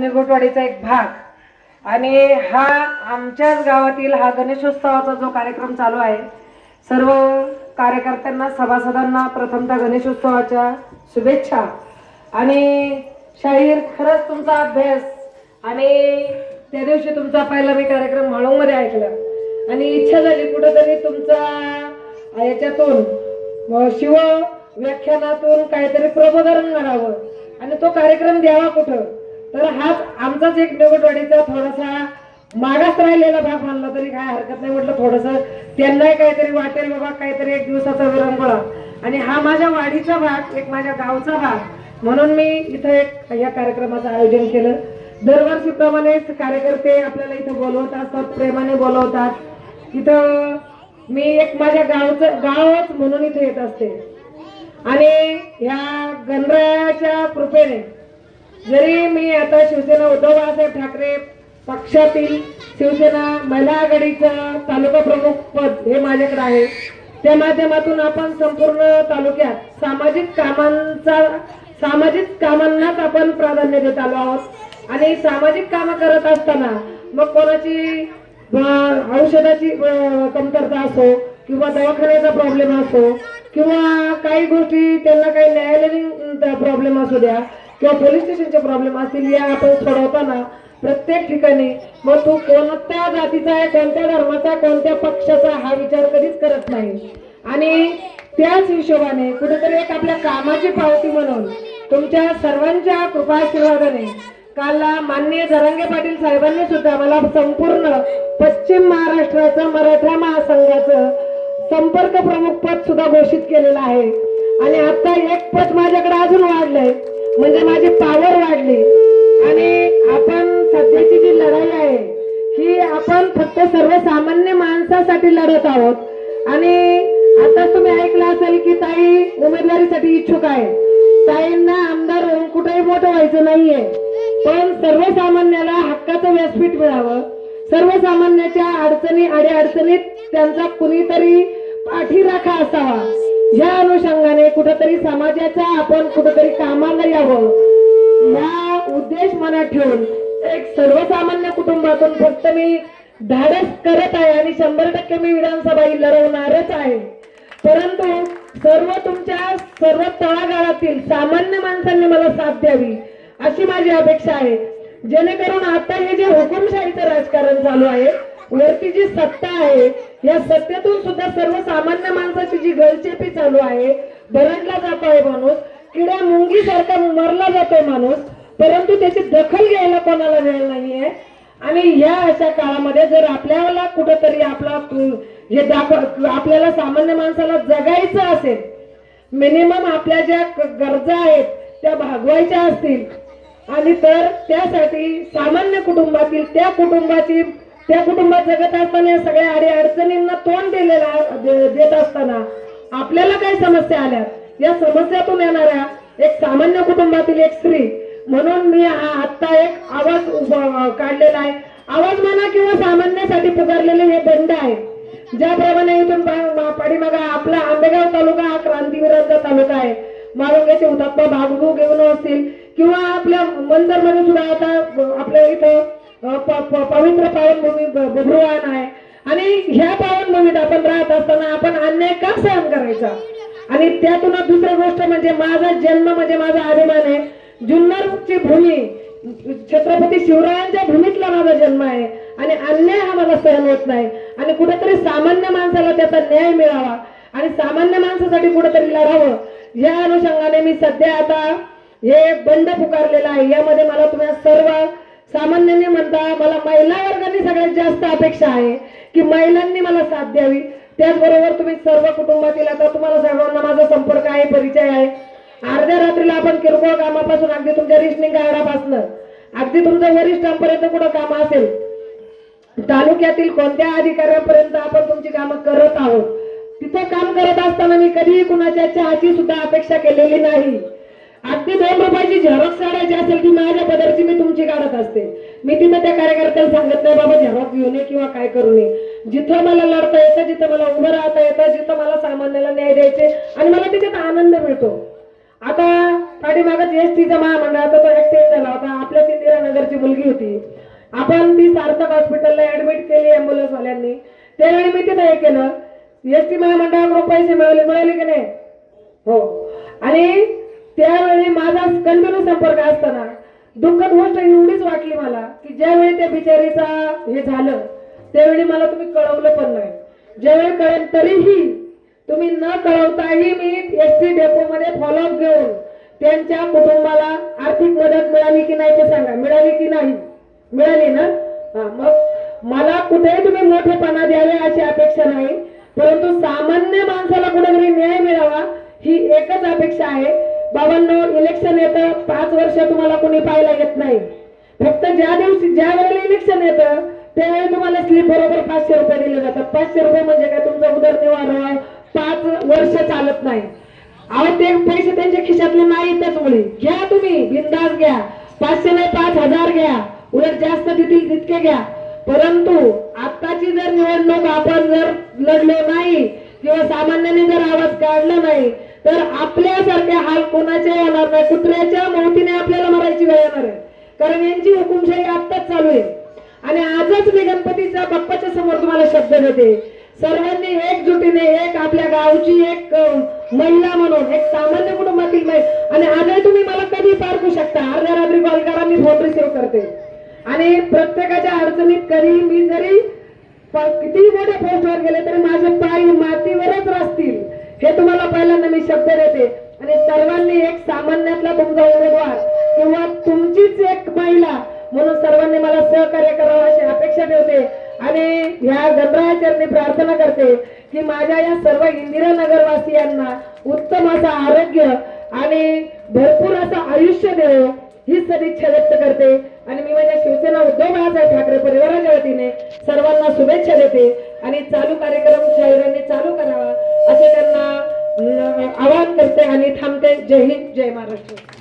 निरगुटवाडीचा एक भाग. आणि हा आमच्याच गावातील हा गणेशोत्सवाचा जो कार्यक्रम चालू आहे सर्व कार्यकर्त्यांना सभासदांना प्रथमतः गणेशोत्सवाच्या शुभेच्छा. आणि शाहीर खरंच तुमचा अभ्यास आणि त्या दिवशी तुमचा पहिला मी कार्यक्रम हळूमध्ये ऐकला. आणि इच्छा झाली कुठंतरी तुमचा याच्यातून शिव व्याख्यानातून काहीतरी प्रबोधन करावं. आणि तो कार्यक्रम द्यावा कुठं? तर हाच आमचाच एक निवडवाडीचा थोडासा मागास राहिलेला भाग मानला तरी काय हरकत नाही. म्हटलं थोडस त्यांनाही काहीतरी वाटेल बाबा काहीतरी एक दिवसाचा विरंगुळा. आणि हा माझ्या वाडीचा भाग एक माझ्या गावचा भाग म्हणून मी इथं एक या कार्यक्रमाचं आयोजन केलं. दरवर्षीप्रमाणेच कार्यकर्ते आपल्याला इथं बोलवत असतात प्रेमाने बोलवतात. इथं मी एक माझ्या गावचं गावच म्हणून इथे येत असते. आणि ह्या गणरायाच्या कृपेने जरी मी आता शिवसेना उद्धव बाळासाहेब ठाकरे पक्षातील शिवसेना महिला आघाडीचं तालुका प्रमुख पद हे माझ्याकडे आहे त्या माध्यमातून आपण संपूर्ण तालुक्यात सामाजिक कामांचा सामाजिक कामांनाच आपण प्राधान्य देत आलो आहोत. आणि सामाजिक कामं करत असताना मग कोणाची औषधाची कमतरता असो किंवा दवाखान्याचा प्रॉब्लेम असो किंवा काही गोष्टी त्यांना काही न्यायालयीन प्रॉब्लेम असू द्या किंवा पोलीस स्टेशनचे प्रॉब्लेम असतील या आपण सोडवताना प्रत्येक ठिकाणी मग तू कोणत्या जातीचा आहे कोणत्या धर्माचा कोणत्या पक्षाचा हा विचार कधीच करत नाही. आणि त्याच हिशोबाने कुठेतरी एक आपल्या कामाची पावती म्हणून तुमच्या सर्वांच्या कृपाशीर्वादाने काल माननीय जरांगे पाटील साहेबांनी सुद्धा मला संपूर्ण पश्चिम महाराष्ट्राचं मराठा महासंघाचं संपर्क प्रमुख पद सुद्धा घोषित केलेलं आहे. आणि आता एक पद माझ्याकडे अजून वाढलंय. म्हणजे माझी पावर वाढली. आणि आपण सध्याची जी लढाई आहे ही आपण फक्त सर्वसामान्य माणसासाठी लढत आहोत. आणि आता तुम्ही ऐकलं असेल की ताई उमेदवारीसाठी इच्छुक आहे. ताईंना आमदार होऊन कुठेही मोठं व्हायचं नाहीये. पण सर्वसामान्याला हक्काचं व्यासपीठ मिळावं. सर्वसामान्याच्या अडचणी अडी अडचणीत त्यांचा कुणीतरी पाठीराखा असावा. या अनुषंगाने कुठेतरी समाजाचा आपण कुठेतरी कामाला यावं या उद्देश मनात ठेवून एक सर्वसामान्य कुटुंबातून फक्त मी धाडस करत आहे आणि शंभर टक्के मी विधानसभा ही लढवणारच आहे. परंतु सर्व तुमच्या सर्व तळागाळातील सामान्य माणसांनी मला साथ द्यावी अशी माझी अपेक्षा आहे. जेणेकरून आता हे जे हुकुमशाहीचं राजकारण चालू आहे वरती जी सत्ता आहे या सत्तेतून सुद्धा सर्वसामान्य माणसाची जी गळचेपी चालू आहे भरटला जात आहे माणूस किड्या मुंगी सारखा मरला जातोय माणूस परंतु त्याची दखल घ्यायला कोणाला वेळ नाहीये. आणि या अशा काळामध्ये जर आपल्याला कुठंतरी आपला हे दाखव आपल्याला सामान्य माणसाला जगायचं असेल मिनिमम आपल्या ज्या गरजा आहेत त्या भागवायच्या असतील आणि तर त्यासाठी सामान्य कुटुंबातील त्या कुटुंबाची त्या कुटुंबात जगत असताना या सगळ्या अडी अडचणींना तोंड दिलेला देत असताना आपल्याला काय समस्या आल्या? या समस्यातून येणाऱ्या एक सामान्य कुटुंबातील एक स्त्री म्हणून मी हा आत्ता एक आवाज काढलेला आहे. आवाज म्हणा किंवा सामान्यासाठी पुकारलेले हे बंड आहे. ज्याप्रमाणे इथून पा- पाठीमागा आपला आंबेगाव तालुका हा क्रांतीवीरांचा तालुका आहे. मारुंग्याचे हुतात्मा भागभू घेऊन असतील किंवा आपल्या मंदरमध्ये सुद्धा आता आपल्या इथं पवित्र पावनभूमी बुधवान आहे. आणि ह्या पावनभूमीत आपण राहत असताना आपण अन्याय का सहन करायचा? आणि त्यातून दुसरी गोष्ट म्हणजे माझा जन्म म्हणजे माझा अभिमान आहे. जुन्नरची भूमी छत्रपती शिवरायांच्या भूमीतला माझा जन्म आहे. आणि अन्याय हा मला सहन होत नाही. आणि कुठेतरी सामान्य माणसाला त्याचा न्याय मिळावा. आणि सामान्य माणसासाठी कुठेतरी लढावं. या अनुषंगाने मी सध्या आता हे बंड पुकारलेलं आहे. यामध्ये मला तुम्हाला सर्व सामान्याने म्हणता मला महिला वर्गाने सगळ्यात जास्त अपेक्षा आहे की महिलांनी मला साथ द्यावी. त्याचबरोबर तुम्ही सर्व कुटुंबातील आता तुम्हाला सर्वांना माझा संपर्क आहे परिचय आहे. अर्ध्या रात्रीला आपण किरकोळ कामापासून अगदी तुमच्या रिशनिंग कार्डापासून अगदी तुमच्या वरिष्ठांपर्यंत कुठं काम असेल? तालुक्यातील कोणत्या अधिकाऱ्यापर्यंत आपण तुमची कामं करत आहोत? तिथं काम करत असताना मी कधीही कुणाच्या चहाची सुद्धा अपेक्षा केलेली नाही. अगदी दोन रुपयाची झेरॉक्स काढायची असेल ती माझ्या पदरची मी तुमची काढत असते. मी तिथं त्या कार्यकर्त्याला सांगत नाही बाबा झेरॉक्स घेऊ नये किंवा काय करू नये. जिथं मला लढता येतं जिथं मला उभं राहता येतं जिथं मला सामान्याला न्याय द्यायचे आणि मला त्याच्यात आनंद मिळतो. आता पाठीमागच एस टीचा महामंडळाचा तो ऍक्सिडेंट झाला होता. आपल्याच इंदिरा नगरची मुलगी होती. आपण ती सार्थक हॉस्पिटलला ऍडमिट केली अँब्युलन्स वाल्यांनी त्यावेळी मी तिथं हे केलं. एस टी महामंडळाकडून पैसे मिळवले मिळाले की नाही? हो. आणि त्यावेळी माझा कंटिन्यू संपर्क असताना दुःखद गोष्ट एवढीच वाटली मला की ज्यावेळी त्या बिचारीचा हे झालं त्यावेळी मला तुम्ही कळवलं पण नाही. ज्यावेळी कळेल तरीही तुम्ही न कळवताही मी एस टी डेपो मध्ये फॉलोअप घेऊन त्यांच्या कुटुंबाला आर्थिक मदत मिळाली की नाही ते सांगा. मिळाली की नाही? मिळाली ना? हा, मग मला कुठेही तुम्ही मोठेपणा द्यावे अशी अपेक्षा नाही परंतु सामान्य माणसाला कुठेतरी न्याय मिळावा ही एकच अपेक्षा आहे. बाबांनो इलेक्शन येतं. पाच वर्ष तुम्हाला कोणी पाहायला येत नाही. फक्त ज्या दिवशी ज्या वेळेला इलेक्शन येतं त्यावेळी तुम्हाला स्लिप बरोबर पाचशे रुपये दिले जातात. पाचशे रुपये म्हणजे काय? तुमचा उदरनिर्वाह पाच वर्ष चालत नाही. अहो ते पैसे त्यांच्या खिशातले नाहीतच मुली घ्या तुम्ही बिंदास घ्या. पाचशे नाही पाच हजार घ्या. उलट जास्त देतील तितके घ्या. परंतु आताची जर निवडणूक आपण जर लढलो नाही किंवा सामान्याने जर आवाज काढला नाही तर आपल्यासारखे हाल कोणाच्या येणार नाही? कुत्र्याच्या मोठीने आपल्याला मरायची वेळ येणार आहे. कारण यांची हुकुमशाही आत्ताच चालू आहे. आणि आजच मी गणपतीचा बाप्पाच्या समोर तुम्हाला शब्द देते. सर्वांनी एकजुटीने एक आपल्या गावची एक महिला म्हणून एक सामान्य कुटुंबातील महिला आणि आजही तुम्ही मला कधी पारखू शकता? अर्ध्या रात्री कॉल करा मी फोन रिसिव्ह करते. आणि प्रत्येकाच्या अडचणीत कधी मी जरी किती मोठ्या पोस्टवर गेले तरी माझे पाय मातीवरच राहतील हे तुम्हाला पहिल्यांदा मी शब्द देते. आणि सर्वांनी एक सामान्यातला तुमचा उमेदवार किंवा तुमचीच एक महिला म्हणून सर्वांनी मला सहकार्य करावं अशी अपेक्षा ठेवते. आणि ह्या गणरायाचरणी प्रार्थना करते की माझ्या या सर्व इंदिरा नगरवासियांना उत्तम असं आरोग्य आणि भरपूर असं आयुष्य देव ही सदिच्छा व्यक्त करते. आणि मी माझ्या शिवसेना उद्धव बाळासाहेब ठाकरे परिवाराच्या वतीने सर्वांना शुभेच्छा देते. आणि चालू कार्यक्रम शाहिरांनी चालू करावा असे त्यांना आवाहन करते आणि थांबते. जय हिंद जय महाराष्ट्र.